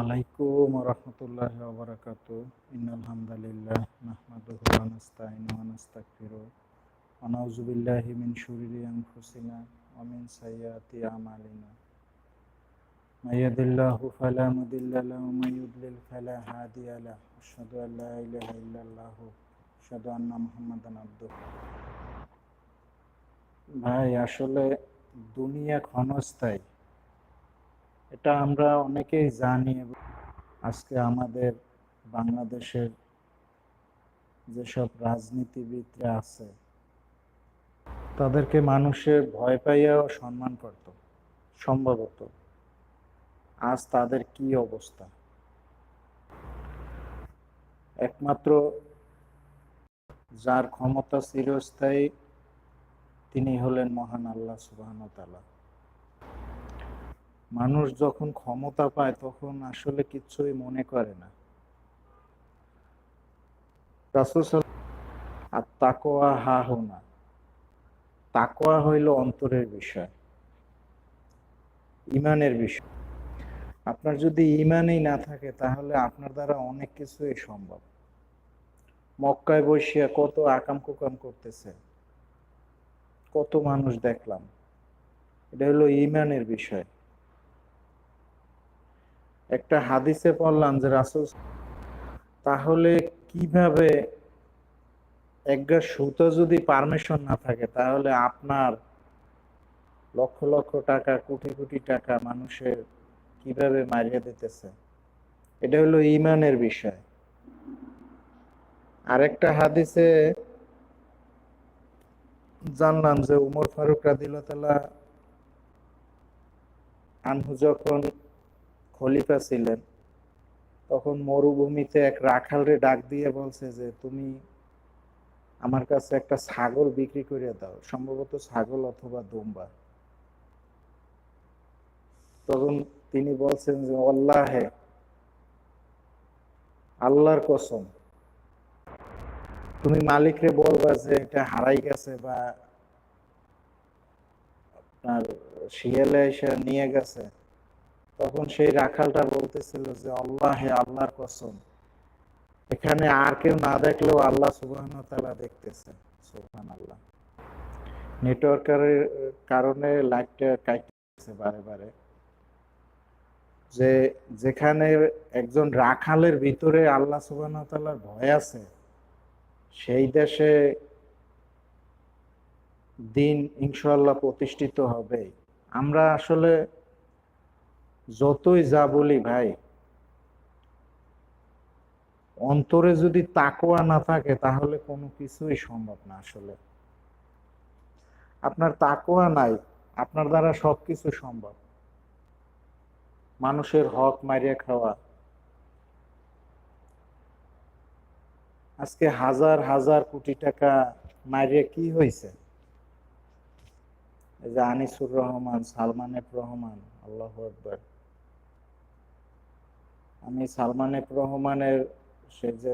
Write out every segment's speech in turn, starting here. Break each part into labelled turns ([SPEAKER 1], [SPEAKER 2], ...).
[SPEAKER 1] আলাইকুম রহমতুল্লাহ ওবরাকাত। ইনালহামদুলিল্লাহ মাহমাদুহু ওয়া নাস্তাইনু ওয়া নাস্তাগফিরু ওয়া নাউযু বিল্লাহি মিন শুরুরি আনফুসিনা ওয়া অমিন সাইয়্যাতি আমালিনা। মা ইয়াহদিল্লাহু ফালা মুদিল্লা লাহু ওয়া মা ইউদ্লিল ফালা হাদিয়া লাহু। আশহাদু আল ইলাহা ইল্লাল্লাহ আশহাদু আন্না মুহাম্মাদান আবদুহু ভাই, আসলে দুনিয়া ক্ষণস্থায়ী। এটা আমরা অনেকেই জানি আজকে আমাদের বাংলাদেশের যেসব রাজনীতিবিদরা আছে, তাদেরকে মানুষের ভয় পাইয়াও সম্মান করত, সম্ভবত। আজ তাদের কি অবস্থা? একমাত্র যার ক্ষমতা চিরস্থায়ী তিনি হলেন মহান আল্লাহ সুবাহ তাআলা। মানুষ যখন ক্ষমতা পায়, তখন আসলে কিছুই মনে করে না। আর তাকোয়া হা হোনা তাকোয়া হইল অন্তরের বিষয়, ইমানের বিষয়। আপনার যদি ইমানই না থাকে, তাহলে আপনার দ্বারা অনেক কিছুই সম্ভব। মক্কায় বসিয়া কত আকাম কুকাম করতেছে, কত মানুষ দেখলাম। এটা হলো ইমানের বিষয়। একটা হাদিসে পড়লাম যে রাসূল তাহলে কীভাবে একটা সুতো যদি পারমিশন না থাকে, তাহলে আপনার লক্ষ লক্ষ টাকা, কোটি কোটি টাকা মানুষের কীভাবে মারিয়ে দিতেছে? এটা হলো ইমানের বিষয়। আরেকটা হাদিসে জানলাম যে উমর ফারুক রাদিল্লাহ আনহু যখন খলিফা ছিলেন। তখন মরুভূমিতে এক রাখালরে ডাক দিয়ে বলছে যে, তুমি আমার কাছে একটা ছাগল বিক্রি করে দাও, সম্ভবত ছাগল অথবা দুম্বা। তখন তিনি বলছেন যে, আল্লাহে, আল্লাহর কসম, তুমি মালিকরে বলবা যে এটা হারাই গেছে বা আপনার শিয়ালে এসে নিয়ে গেছে তখন সেই রাখালটা বলতেছিল যে, আল্লাহ আল্লাহর কসম, এখানে আর কেউ না দেখলেও আল্লাহ সুবহান তাআলা দেখতেছে। সুবহান আল্লাহ নেটওয়ার্কের কারণে লাইটটা কাটতেছে বারে বারে। যে, যেখানে একজন রাখালের ভিতরে আল্লাহ সুবহান তাআলার ভয় আছে, সেই দেশে দিন ইনশাআল্লাহ প্রতিষ্ঠিত হবে। আমরা আসলে যতই যা বলি ভাই, অন্তরে যদি তাকোয়া না থাকে তাহলে কোনো কিছুই সম্ভব না আসলে। আপনার তাকোয়া নাই, আপনার দ্বারা সবকিছু সম্ভব। মানুষের হক মারিয়া খাওয়া। আজকে হাজার হাজার কোটি টাকা মারিয়া কি হয়েছে যে আনিসুর রহমান, সালমান এফ রহমান, আল্লাহ আকবর। আমি সালমান এফ রহমানের সে যে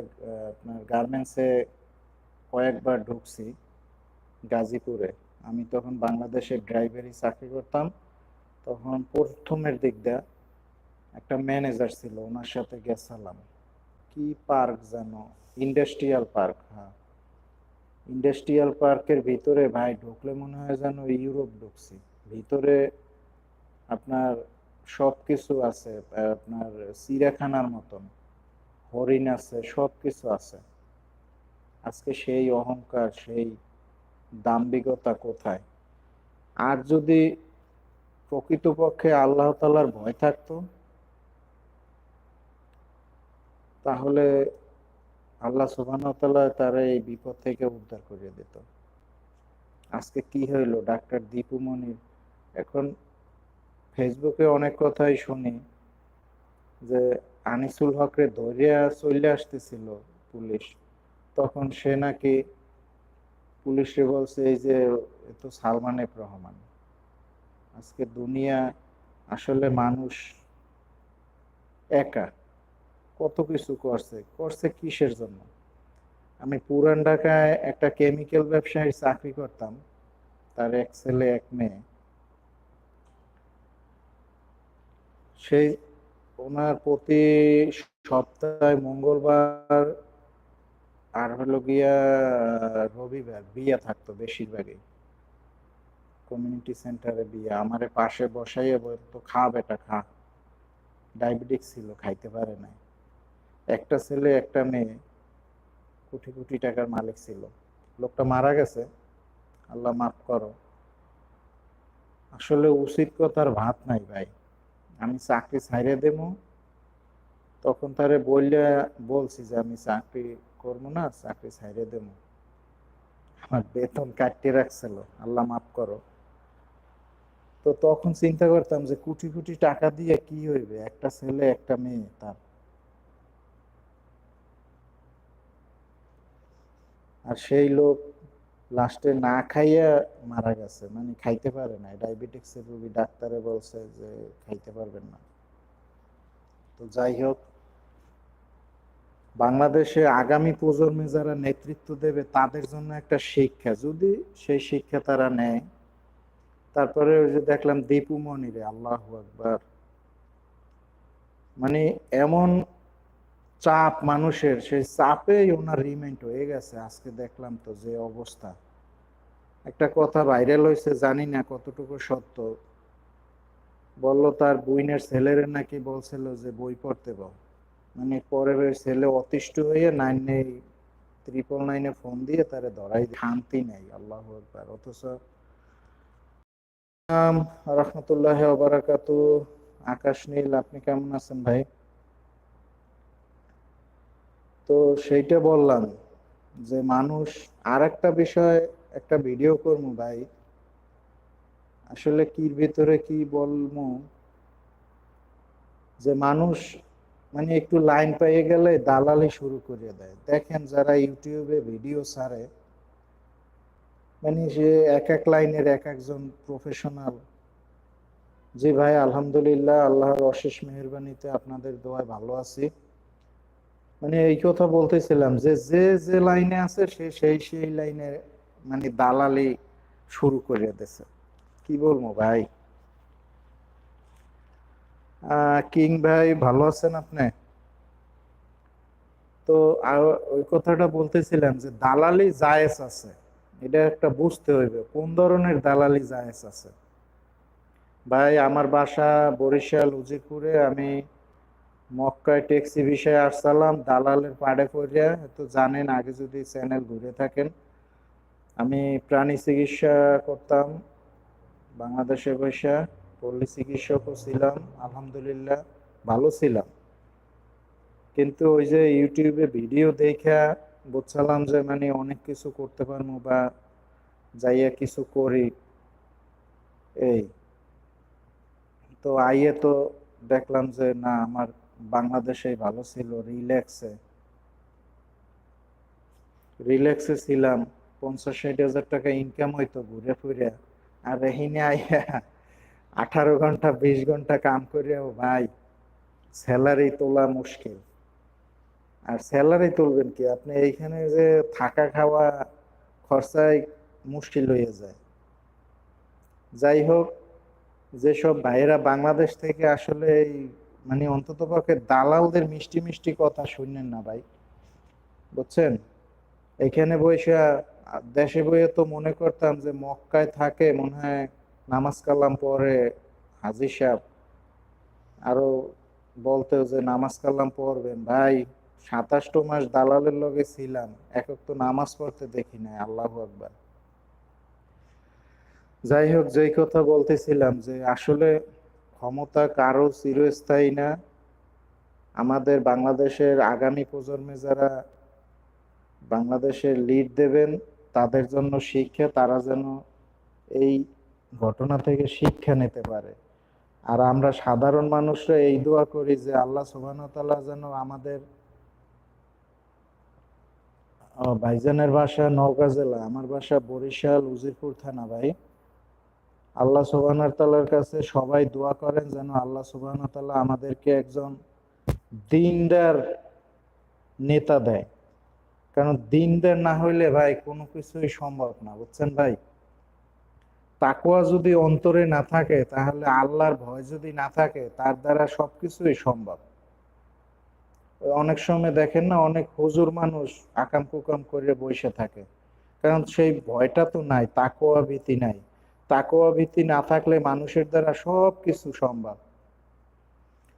[SPEAKER 1] আপনার গার্মেন্টসে কয়েকবার ঢুকছি গাজীপুরে, আমি তখন বাংলাদেশে ড্রাইভারি চাকরি করতাম। তখন প্রথমের দিক দিয়ে একটা ম্যানেজার ছিল, ওনার সাথে গেছিলাম। কি পার্ক যেন ইন্ডাস্ট্রিয়াল পার্ক হ্যাঁ। ইন্ডাস্ট্রিয়াল পার্কের ভিতরে ভাই ঢুকলে মনে হয় যেন ইউরোপ ঢুকছি। ভিতরে আপনার সব কিছু আছে, আপনার চিড়িয়াখানার মতন, হরিণ আছে সব কিছু আছে। আজকে সেই অহংকার, সেই দাম্ভিকতা কোথায়? আর যদি প্রকৃতপক্ষে আল্লাহ তাআলার ভয় থাকতো, তাহলে আল্লাহ ওয়া তারা এই বিপদ থেকে উদ্ধার করে দিত। আজকে কি হইল? ডাক্তার দীপু মনির এখন ফেসবুকে অনেক কথাই শুনি যে আনিসুল হকরে ধরিয়া চলে আসতেছিল পুলিশ। তখন সে নাকি পুলিশে বলছে, এই যে তো সালমান এফ রহমান। আজকে দুনিয়া আসলে মানুষ একা। কত কিছু করছে। করছে কিসের জন্য? আমি পুরান ঢাকায় একটা কেমিক্যাল ব্যবসায়ী চাকরি করতাম। তার এক ছেলে, এক মেয়ে। সেই ওনার প্রতি সপ্তাহে মঙ্গলবার আর হলো গিয়া রবিবার বিয়ে থাকতো বেশিরভাগই। কমিউনিটি সেন্টারে বিয়ে। আমারে পাশে বসাইয়ে বলতো খা বেটা, খা। ডায়াবেটিক ছিল, খাইতে পারে নাই। একটা ছেলে, একটা মেয়ে, কোটি কোটি টাকার মালিক ছিল। লোকটা মারা গেছে। আল্লাহ মাফ করো। আসলে উচিত কথার ভাত নাই ভাই। আমি চাকরি ছাইরে দেবো। তখন তারে বললে বলছি যে, আমি চাকরি করব না, চাকরি ছাইরে দেবো। আমার বেতন কাটিয়ে রাখছিল, আল্লাহ মাফ করো। তো তখন চিন্তা করতাম যে, কোটি কোটি টাকা দিয়ে কি হইবে? একটা ছেলে, একটা মেয়ে তার। আর সেই লোক লাস্টে না খাইয়া মারা গেছে মানে খাইতে পারে না ডায়াবেটিক্সের রোগী ডাক্তারে বলছে যে খাইতে পারবেন না। তো যাই হোক, বাংলাদেশে আগামী প্রজন্মে যারা নেতৃত্ব দেবে, তাদের জন্য একটা শিক্ষা। যদি সেই শিক্ষা তারা নেয়, তারপরে ওই যে দেখলাম দীপু মনিরে, আল্লাহ আকবার। মানে এমন চাপ মানুষের, সেই চাপেই ওনার রিমেন্ট হয়ে গেছে। আজকে দেখলাম তো যে অবস্থা। একটা কথা ভাইরাল হয়েছে, জানি না কতটুকু সত্য। বলল তার বইনের ছেলের নাকি বলছিল যে বই পড়তে বল। মানে পরে ছেলে অতিষ্ঠ হয়ে নাইন নেই ত্রিপল নাইনে ফোন দিয়ে তারে ধরাই শান্তি নেই, আল্লাহ একবার অথচ রহমতুল্লাহ আকাশ নীল, আপনি কেমন আছেন ভাই? তো সেইটা বললাম যে মানুষ আর একটা বিষয়, একটা ভিডিও করব ভাই। আসলে কির ভিতরে কি বলব যে মানুষ মানে একটু লাইন পেয়ে গেলে দালালি শুরু করে দেয়। দেখেন যারা ইউটিউবে ভিডিও ছাড়ে মানে সে এক এক লাইনের এক একজন প্রফেশনাল জি ভাই, আলহামদুলিল্লাহ, আল্লাহর অশেষ মেহরবানিতে আপনাদের দোয়ায় ভালো আছি। মানে এই কথা বলতেছিলাম যে যে যে লাইনে আছে, সে সেই সেই লাইনে মানে দালালি শুরু করে দিয়েছে। কি বলব ভাই? কিং ভাই, ভালো আছেন আপনি? তো ওই কথাটা বলতেছিলাম যে, দালালি জায়েজ আছে। এটা একটা বুঝতে হইবে, কোন ধরনের দালালি জায়েজ আছে? ভাই, আমার বাসা বরিশাল, উজিরপুরে আমি মক্কায় ট্যাক্সি বিষয়ে আসসালাম, দালালের পাড়ে পড়িয়া, তো জানেন আগে যদি চ্যানেল ঘুরে থাকেন, আমি প্রাণী চিকিৎসা করতাম, বাংলাদেশে বসে পল্লী চিকিৎসকও ছিলাম, আলহামদুলিল্লাহ ভালো ছিলাম। কিন্তু ওই যে ইউটিউবে ভিডিও দেখা বুঝছিলাম যে মানে অনেক কিছু করতে পারব বা যাইয়া কিছু করি। এই, তো আইয়ে তো দেখলাম যে না, আমার বাংলাদেশে ভালো ছিল রিল্যাক্সে রিল্যাক্সে ছিলাম, পঞ্চাশ ষাট হাজার টাকা ইনকাম হইতো ঘুরে ফুরে। আর এহিনে আইয়া আঠারো ঘণ্টা, বিশ ঘণ্টা কাম করিয়াও ভাই স্যালারি তোলা মুশকিল। আর স্যালারি তুলবেন কি? আপনি এইখানে যে থাকা খাওয়া খরচায় মুশকিল হয়ে যায়। যাই হোক, যেসব ভাইয়েরা বাংলাদেশ থেকে আসলে এই মানে অন্তত পক্ষে দালালদের মিষ্টি মিষ্টি কথা শুনলেন না ভাই। বুঝছেন? এখানে বৈশা দেশে বইয়ে তো মনে করতাম যে মক্কায় থাকে, মনে হয় নামাজ কালাম পরে হাজি সাহেব। আরও বলতেও যে নামাজ কালাম পড়বেন ভাই, সাতাশটো মাস দালালের লগে ছিলাম এক তো নামাজ পড়তে দেখি নাই, আল্লাহ আকবার। যাই হোক, যেই কথা বলতেছিলাম যে আসলে ক্ষমতা কারও চিরস্থায়ী না। আমাদের বাংলাদেশের আগামী প্রজন্মে যারা বাংলাদেশের লিড দেবেন, তাদের জন্য শিক্ষা, তারা যেন এই ঘটনা থেকে শিক্ষা নিতে পারে। আর আমরা সাধারণ মানুষরা এই দোয়া করি যে আল্লাহ সুবাহতাল্লাহ যেন আমাদের ভাইজানের বাসা নওগাঁ জেলা, আমার বাসা বরিশাল, উজিরপুর থানা ভাই। আল্লাহ সুবাহ তাল্লার কাছে সবাই দোয়া করেন যেন আল্লাহ সুবাহ তাল্লাহ আমাদেরকে একজন দিনদার নেতা দেয়। কারণ দিনদার না হইলে ভাই কোনো কিছুই সম্ভব না, বুঝছেন ভাই? তাকুয়া যদি অন্তরে না থাকে, তাহলে আল্লাহর ভয় যদি না থাকে, তার দ্বারা সবকিছুই সম্ভব। অনেক সময় দেখেন না, অনেক হুজুর মানুষ আকাম কুকাম করে বসে থাকে। কারণ সেই ভয়টা তো নাই তাকোয়া ভীতি নাই। তাকোয়া ভীতি না থাকলে মানুষের দ্বারা সব কিছু সম্ভব।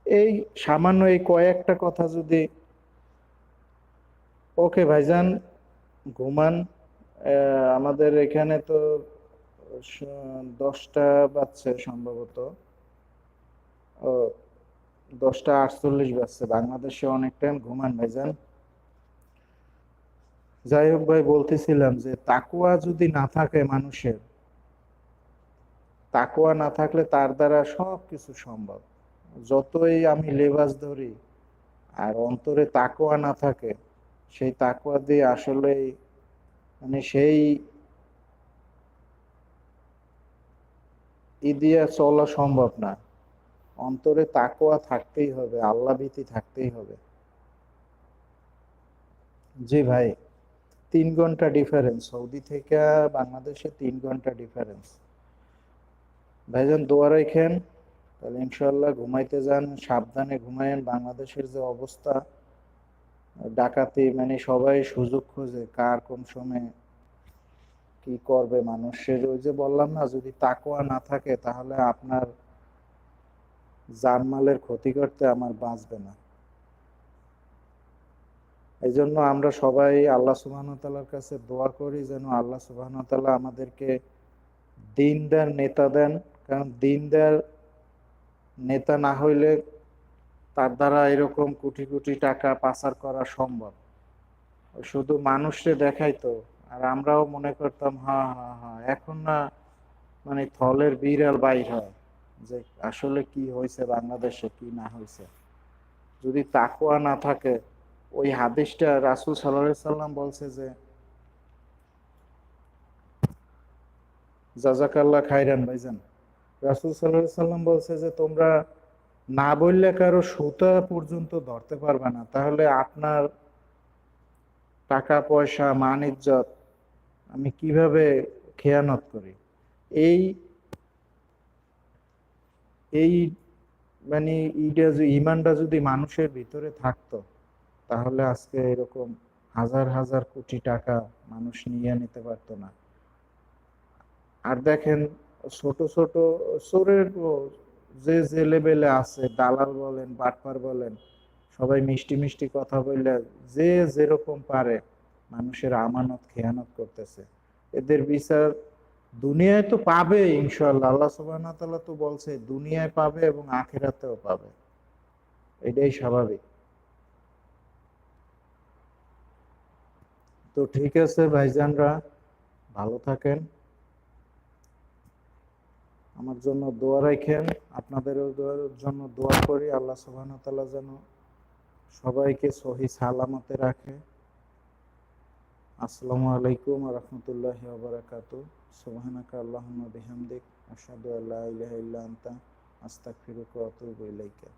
[SPEAKER 1] এই সামান্য এই কয়েকটা কথা যদি ওকে ভাইজান ঘুমান আমাদের এখানে তো দশটা বাজছে সম্ভবত। দশটা আটচল্লিশ বাজছে, বাংলাদেশে অনেক টাইম ঘুমান ভাইজান। যাই হোক ভাই, বলতেছিলাম যে তাকুয়া যদি না থাকে মানুষের তাকুয়া না থাকলে তার দ্বারা সব কিছু সম্ভব। যতই আমি লেবাস ধরি আর অন্তরে তাকুয়া না থাকে, সেই তাকুয়া দিয়ে আসলে মানে সেই ই দিয়ে চলা সম্ভব না। অন্তরে তাকোয়া থাকতেই হবে, আল্লাহ ভীতি থাকতেই হবে। জি ভাই, তিন ঘণ্টা ডিফারেন্স সৌদি থেকে বাংলাদেশে তিন ঘণ্টা ডিফারেন্স ভাইজান, দোয়া রাখেন তাহলে ইনশাল্লাহ ঘুমাইতে যান, সাবধানে ঘুমায়েন। বাংলাদেশের যে অবস্থা, ডাকাতি মানে সবাই সুযোগ খোঁজে কার কোন সময় কি করবে মানুষের। ওই যে বললাম না, যদি তাকোয়া না থাকে, তাহলে আপনার জানমালের ক্ষতি করতে আমার বাঁচবে না। এই জন্য আমরা সবাই আল্লাহ সুবাহতাল্লার কাছে দোয়া করি, যেন আল্লাহ সুবাহতাল্লাহ আমাদেরকে দিনদার নেতা দেন। কারণ দিনদার নেতা না হইলে তার দ্বারা এরকম কোটি কোটি টাকা পাচার করা সম্ভব। শুধু মানুষকে দেখাইতো, আর আমরাও মনে করতাম হ্যাঁ হ্যাঁ হ্যাঁ এখন না মানে থলের বিড়াল বাইর হয়। যে আসলে কি হয়েছে বাংলাদেশে, কি না হয়েছে যদি তাকুয়া না থাকে, ওই হাদিসটা রাসুল সাল্লাহ সাল্লাম বলছে যে, জাজাকাল্লাহ খাইরান ভাইজান। রাসুল সাল্লাম বলছে যে, তোমরা না বললে কারও সুতা পর্যন্ত ধরতে পারবে না। তাহলে আপনার টাকা, পয়সা, মান, ইজ্জত আমি কীভাবে খেয়ানত করি? এই এই মানে ইটা ইমানটা যদি মানুষের ভিতরে থাকতো, তাহলে আজকে এরকম হাজার হাজার কোটি টাকা মানুষ নিয়ে নিতে পারতো না। আর দেখেন ছোট ছোট চোরের যে যে লেভেলে আছে, দালাল বলেন, বাটপার বলেন, সবাই মিষ্টি মিষ্টি কথা বললে যে যেরকম পারে মানুষের আমানত, খেয়ানত করতেছে। এদের বিচার দুনিয়ায় তো পাবে ইনশাল্লাহ আল্লাহ ওয়া তো বলছে, দুনিয়ায় পাবে এবং আখেরাতেও পাবে। এটাই স্বাভাবিক। তো ঠিক আছে ভাইজানরা, ভালো থাকেন। আমার জন্য দোয়া রাখেন, আপনাদেরও জন্য দোয়া করি, আল্লাহ তাআলা যেন সবাইকে সহি সালামতে রাখে। আসসালামু আলাইকুম রাহমাতুল্লাহি ওয়া বারাকাতুহু। সুবহানাকা আল্লাহুম্মা বিহামদিক, আশহাদু আল্লা ইলাহা ইল্লা আনতা, আস্তাগফিরুকা ওয়া আতুবু ইলাইকা।